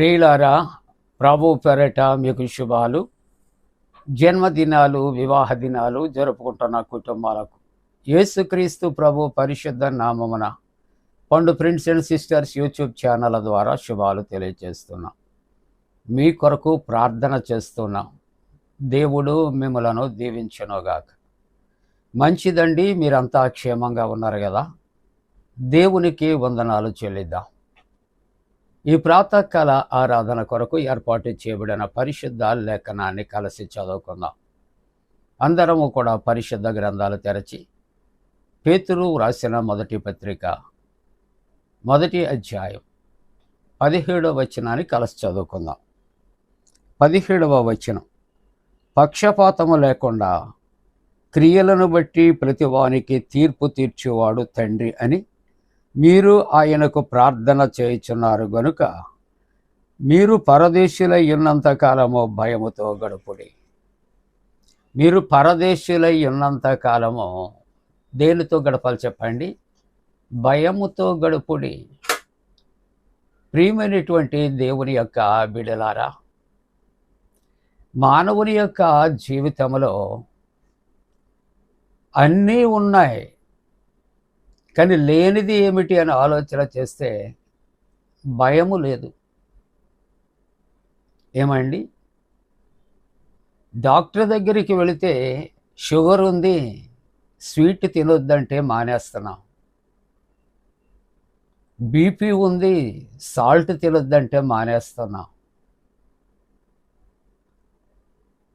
ప్రియులారా ప్రభు పెరట మీకు శుభాలు. జన్మదినాలు వివాహ దినాలు జరుపుకుంటున్న కుటుంబాలకు. యేసుక్రీస్తు ప్రభు పరిశుద్ధ నామమున పండు friends and sisters YouTube channel ద్వారా శుభాలు తెలియజేస్తున్నాం. మీ కొరకు ప్రార్థన చేస్తున్నాం. దేవుడు మిమ్మలను దీవించనుగాక. మంచిదండి మీరంతా క్షేమంగా ఉన్నారు కదా. దేవునికి వందనాలు చెల్లిద్దాం. ఈ ప్రాతకాల ఆరాధన కొరకు ఏర్పాటు చేయబడిన పరిశుద్ధ లేఖనాన్ని కలిసి చదువుకుందాం. అందరము కూడా పరిశుద్ధ గ్రంథాలు తెరచి పేతురు వ్రాసిన మొదటి పత్రిక మొదటి అధ్యాయం పదిహేడవ వచనాన్ని కలిసి చదువుకుందాం. పదిహేడవ వచనం పక్షపాతము లేకుండా క్రియలను బట్టి ప్రతివానికి తీర్పు తీర్చేవాడు తండ్రి అని మీరు ఆయనకు ప్రార్థన చేయుచున్నారు గనుక మీరు పరదేశులై ఉన్నంతకాలము భయముతో గడుపుడి. మీరు పరదేశులై ఉన్నంతకాలము దేనితో గడపాలి చెప్పండి? భయముతో గడుపుడి. ప్రియమైనటువంటి దేవుని యొక్క బిడలారా మానవుని యొక్క జీవితంలో అన్నీ ఉన్నాయి. కానీ లేనిది ఏమిటి అని ఆలోచన చేస్తే భయము లేదు. ఏమండి? డాక్టర్ దగ్గరికి వెళితే షుగర్ ఉంది స్వీట్ తినొద్దంటే మానేస్తున్నాం. బీపీ ఉంది సాల్ట్ తినొద్దంటే మానేస్తున్నాం.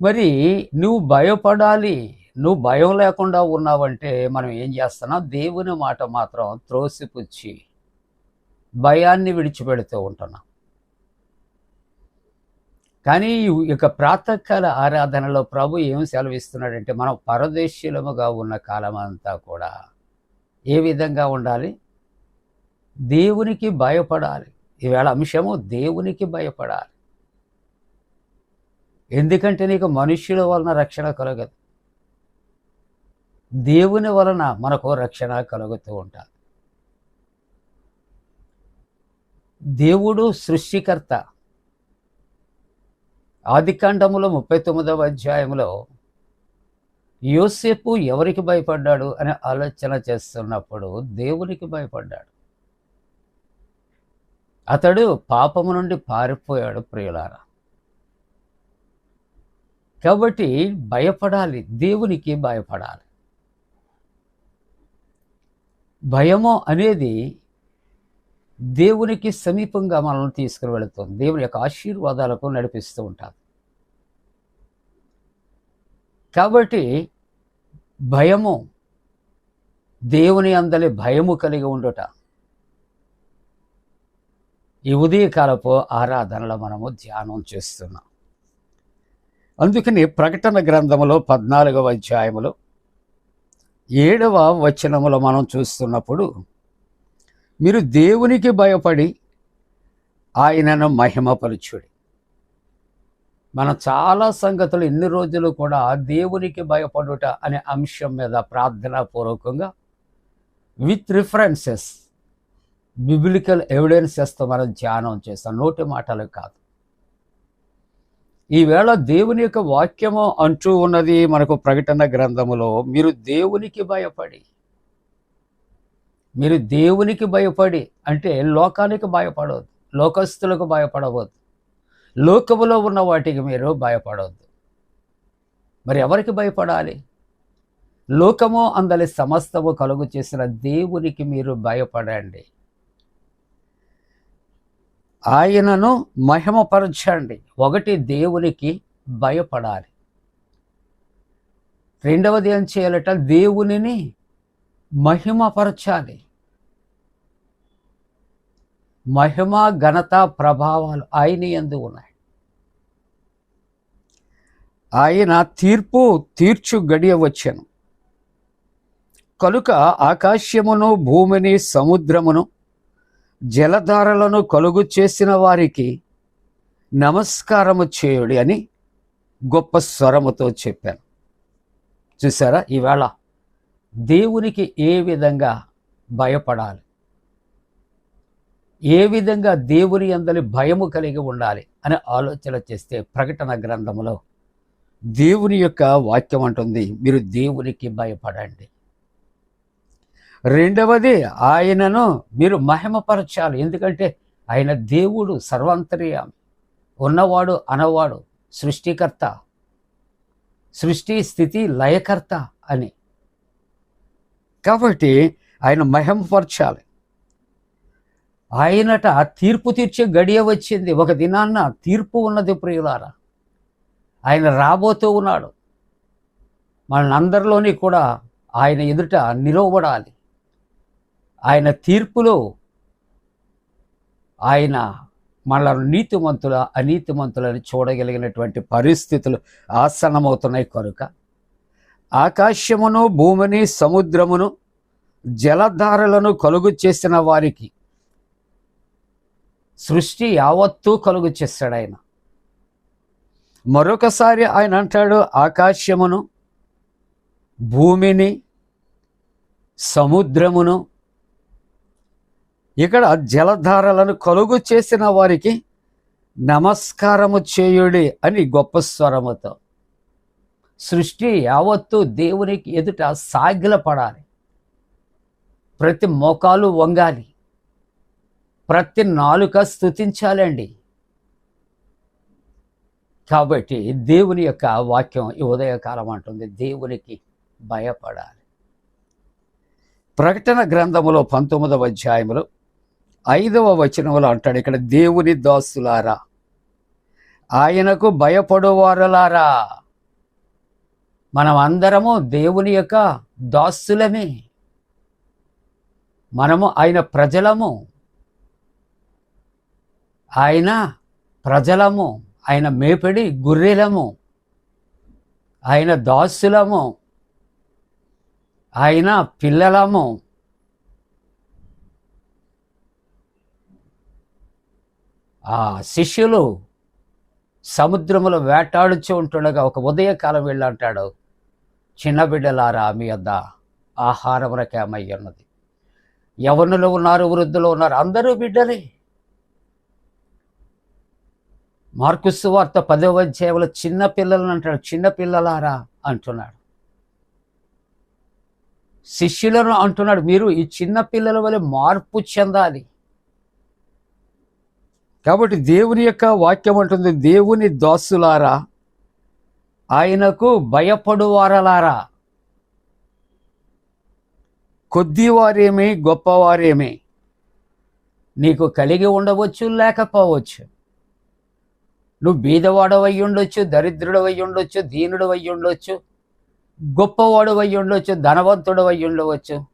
మరి నువ్వు భయపడాలి నువ్వు భయం లేకుండా ఉన్నావంటే మనం ఏం చేస్తున్నాం? దేవుని మాట మాత్రం త్రోసిపుచ్చి భయాన్ని విడిచిపెడుతూ ఉంటున్నాం. కానీ ఇక ప్రాతకాల ఆరాధనలో ప్రభు ఏం సెలవిస్తున్నాడంటే మనం పరదేశీయులముగా ఉన్న కాలం అంతా కూడా ఏ విధంగా ఉండాలి? దేవునికి భయపడాలి. ఈవేళ అంశము దేవునికి భయపడాలి. ఎందుకంటే నీకు మనుష్యుల వలన రక్షణ కలగదు. దేవుని వలన మనకు రక్షణ కలుగుతూ ఉంటుంది దేవుడు సృష్టికర్త. ఆదికాండములో ముప్పై తొమ్మిదవ అధ్యాయంలో యోసేపు ఎవరికి భయపడ్డాడు అనే ఆలోచన చేస్తున్నప్పుడు దేవునికి భయపడ్డాడు. అతడు పాపము నుండి పారిపోయాడు ప్రియులారా. కాబట్టి భయపడాలి దేవునికి భయపడాలి. భయము అనేది దేవునికి సమీపంగా మనల్ని తీసుకుని వెళుతుంది దేవుని యొక్క ఆశీర్వాదాలకు నడిపిస్తూ ఉంటారు. కాబట్టి భయము దేవుని అందలి భయము కలిగి ఉండుట. ఈ ఉదయకాలపు ఆరాధనలో మనము ధ్యానం చేస్తున్నాం. అందుకని ప్రకటన గ్రంథములో పద్నాలుగవ అధ్యాయములో ఏడవ వచనములో మనం చూస్తున్నప్పుడు మీరు దేవునికి భయపడి ఆయనను మహిమపరుచుడి. మనం చాలా సంగతులు ఎన్ని రోజులు కూడా దేవునికి భయపడుట అనే అంశం మీద ప్రార్థనాపూర్వకంగా విత్ రిఫరెన్సెస్ బిబిలికల్ ఎవిడెన్సెస్తో మనం ధ్యానం చేస్తాం. నోటి మాటలు కాదు. ఈవేళ దేవుని యొక్క వాక్యము అంటూ ఉన్నది మనకు ప్రకటన గ్రంథములో. మీరు దేవునికి భయపడి. మీరు దేవునికి భయపడి అంటే లోకానికి భయపడవద్దు. లోకస్తులకు భయపడవద్దు. లోకములో ఉన్న వాటికి మీరు భయపడవద్దు. మరి ఎవరికి భయపడాలి? లోకము అందలి సమస్తము కలుగు చేసిన దేవునికి మీరు భయపడండి. ఆయనను మహిమపరచండి. ఒకటి దేవునికి భయపడాలి. రెండవది ఏం చేయాలట? దేవునిని మహిమపరచాలి. మహిమ ఘనత ప్రభావాలు ఆయన ఎందు ఉన్నాయి. ఆయన తీర్పు తీర్చు గడియ వచ్చాను. కనుక ఆకాశమును భూమిని సముద్రమును జలధారలను కలుగు చేసిన వారికి నమస్కారము చేయుడి అని గొప్ప స్వరముతో చెప్పాను. చూసారా ఈవేళ దేవునికి ఏ విధంగా భయపడాలి? ఏ విధంగా దేవుని అందరి భయము కలిగి ఉండాలి అని ఆలోచన చేస్తే ప్రకటన గ్రంథంలో దేవుని యొక్క వాక్యం అంటుంది మీరు దేవునికి భయపడండి. రెండవది ఆయనను మీరు మహిమపరచాలి. ఎందుకంటే ఆయన దేవుడు సర్వాంతర్యామి. ఉన్నవాడు అనవాడు సృష్టికర్త సృష్టి స్థితి లయకర్త అని. కాబట్టి ఆయన మహిమపరచాలి. ఆయనట తీర్పు తీర్చే గడియ వచ్చింది. ఒక దినాన్న తీర్పు ఉన్నది ప్రియులారా. ఆయన రాబోతూ ఉన్నాడు. మనందరిలోని కూడా ఆయన ఎదుట నిలవబడాలి. ఆయన తీర్పులో ఆయన మన నీతిమంతుల అనీతిమంతులని చూడగలిగినటువంటి పరిస్థితులు ఆసన్నమవుతున్నాయి కనుక ఆకాశమును భూమిని సముద్రమును జలధారలను కలుగు చేసిన వారికి సృష్టి యావత్తూ కలుగు చేస్తాడు ఆయన. మరొకసారి ఆయన అంటాడు ఆకాశమును భూమిని సముద్రమును ఇక్కడ జలధారలను కలుగు చేసిన వారికి నమస్కారము చేయుడి అని గొప్ప స్వరముతో. సృష్టి యావత్తు దేవునికి ఎదుట సాగిలపడాలి ప్రతి మోకాలు వంగాలి. ప్రతి నాలుక స్థుతించాలండి కాబట్టి దేవుని యొక్క వాక్యం ఈ ఉదయకాలం అంటుంది దేవునికి భయపడాలి. ప్రకటన గ్రంథములో పంతొమ్మిదవ అధ్యాయములో ఐదవ వచనంలో అంటాడు ఇక్కడ దేవుని దాసులారా. ఆయనకు భయపడువారులారా. మనం అందరము దేవుని యొక్క దాసులమే. మనము ఆయన ప్రజలము. ఆయన ప్రజలము. ఆయన మేపడి గుర్రెలము. ఆయన దాసులము. ఆయన పిల్లలము. ఆ శిష్యులు సముద్రములో వేటాడుచూ ఉంటుండగా ఒక ఉదయకాలం వెళ్ళి అంటాడు చిన్న బిడ్డలారా మీ వద్ద ఆహారం ఉన్నది. యవనులు ఉన్నారు వృద్ధులు ఉన్నారు అందరూ బిడ్డలే. మార్కుసు వార్త పదవ అధ్యాయంలో చిన్న పిల్లలను అంటాడు చిన్న పిల్లలారా అంటున్నాడు. శిష్యులను అంటున్నాడు మీరు ఈ చిన్న పిల్లల వల్ల మార్పు చెందాలి. కాబట్టి దేవుని యొక్క వాక్యం అంటుంది దేవుని దాసులారా ఆయనకు భయపడువారలారా. కొద్దివారేమి గొప్పవారేమి. నీకు కలిగి ఉండవచ్చు లేకపోవచ్చు. నువ్వు బీదవాడవై ఉండొచ్చు దరిద్రుడవై ఉండొచ్చు దీనుడవై ఉండొచ్చు గొప్పవాడు అయి ఉండొచ్చు ధనవంతుడు అయి ఉండవచ్చు.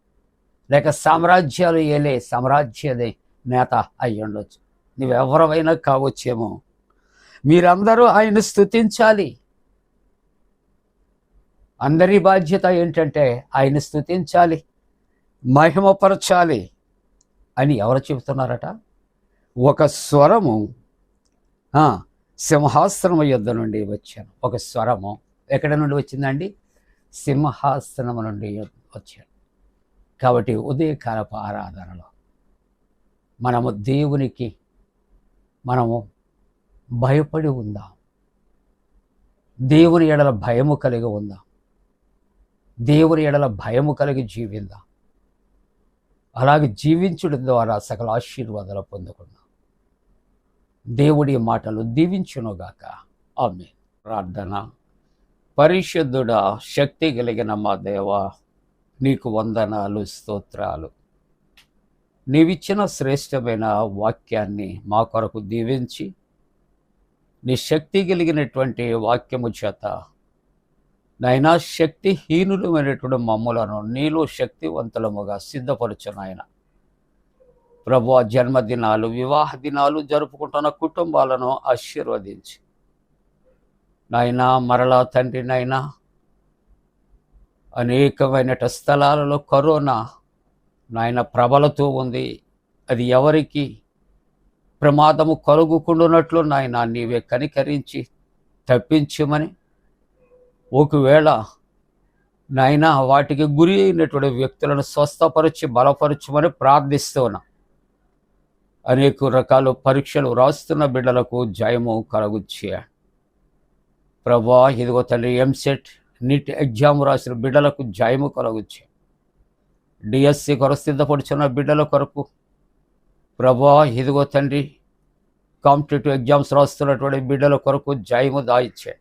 లేక సామ్రాజ్యాలు ఏలే సామ్రాజ్యదే నేత అయి ఉండొచ్చు నువ్వెవరమైనా కావచ్చేమో. మీరందరూ ఆయన స్థుతించాలి అందరి బాధ్యత ఏంటంటే ఆయన స్థుతించాలి మహిమపరచాలి అని ఎవరు చెబుతున్నారట? ఒక స్వరము సింహాసనము యుద్ధ నుండి వచ్చాను. ఒక స్వరము. ఎక్కడ నుండి వచ్చిందండి? సింహాసనము నుండి వచ్చాను. కాబట్టి ఉదయకాలపు ఆరాధనలో మనము దేవునికి మనము భయపడి ఉందాం? దేవుని ఎడల భయము కలిగి ఉందాం? దేవుని ఎడల భయము కలిగి జీవిందాం? అలాగే జీవించడం ద్వారా సకల ఆశీర్వాదాలు పొందుకున్నాం దేవుడి మాటలు దీవించునుగాక. ఆమె ప్రార్థన. పరిశుద్ధుడా శక్తి కలిగిన మా దేవ నీకు వందనాలు స్తోత్రాలు. నీవిచ్చిన శ్రేష్టమైన వాక్యాన్ని మా కొరకు దీవించి నీ శక్తి కలిగినటువంటి వాక్యము చేత నైనా శక్తిహీనులమైనటువంటి మమ్ములను నీలో శక్తివంతులముగా సిద్ధపరచు నాయన. ప్రభు జన్మదినాలు వివాహ దినాలు జరుపుకుంటున్న కుటుంబాలను ఆశీర్వదించి నాయనా మరలా తండ్రి నాయనా అనేకమైన స్థలాలలో కరోనా నాయన ప్రభలతో ఉంది. అది ఎవరికి ప్రమాదము కలుగుకుండునట్లు నాయన నీవే కనికరించి తప్పించమని. ఒకవేళ నాయన వాటికి గురి అయినటువంటి వ్యక్తులను స్వస్థపరిచి బలపరచమని ప్రార్థిస్తున్నా. అనేక రకాల పరీక్షలు రాస్తున్న బిడ్డలకు జయము కలుగుచ్చే ప్రభా ఇదిగో తండ్రి ఎంసెట్ నీట్ ఎగ్జామ్ రాసిన బిడ్డలకు జయము కలుగుచ్చే డిఎస్సి కొరకు సిద్ధపడుచున్న బిడ్డల కొరకు ప్రభా ఇదిగో తండ్రి కాంపిటేటివ్ ఎగ్జామ్స్ రాస్తున్నటువంటి బిడ్డల కొరకు జయము దాయిచ్చే.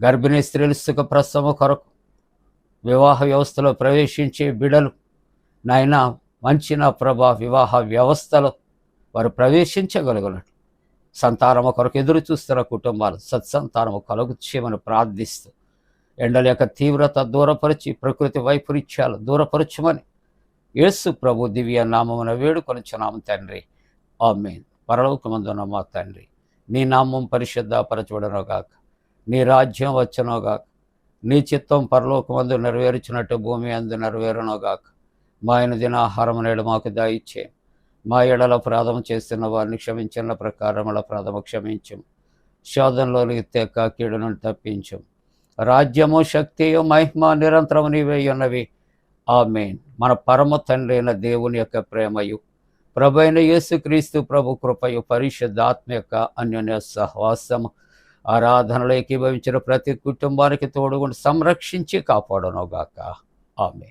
గర్భిణీ స్త్రీలు సుఖ ప్రసవ కొరకు వివాహ వ్యవస్థలో ప్రవేశించే బిడ్డలు నాయన మంచి నా ప్రభా వివాహ వ్యవస్థలో వారు ప్రవేశించగలుగునట్లు. సంతానము కొరకు ఎదురు చూస్తున్న కుటుంబాలు సత్సంతానము కలుగుచ్చేమని ప్రార్థిస్తూ ఎండల యొక్క తీవ్రత దూరపరిచి ప్రకృతి వైపరీత్యాలు దూరపరచమని యేసు ప్రభు దివ్య నామమున వేడుకొనుచున్నాము తండ్రి. ఆమె పరలోకమందున మా తండ్రి. నీ నామం పరిశుద్ధపరచబడనుగాక నీ రాజ్యం వచ్చునోగాక నీ చిత్తం పరలోకమందు నెరవేర్చినట్టు భూమి అందు నెరవేరునోగాక మా ఆయన దినాహారం నేడు మాకు దాయిచ్చే మా ఎడల ప్రాధం చేస్తున్న వారిని క్షమించిన ప్రకారముల ప్రాధమ క్షమించం శోధనలోనికి తెక్క కీడు నుండి తప్పించం రాజ్యము శక్తియు మహిమ నిరంతరము నీవే ఉన్నవి. ఆమెన్. మన పరమ తండ్రి అయిన దేవుని యొక్క ప్రేమయు ప్రభు అయిన యేసుక్రీస్తు ప్రభు కృపయు పరిశుద్ధాత్మ యొక్క అన్యోన్య సహవాసము ఆరాధనలో ఏకీభవించిన ప్రతి కుటుంబానికి తోడుగుండి సంరక్షించి కాపాడనుగాక. ఆమె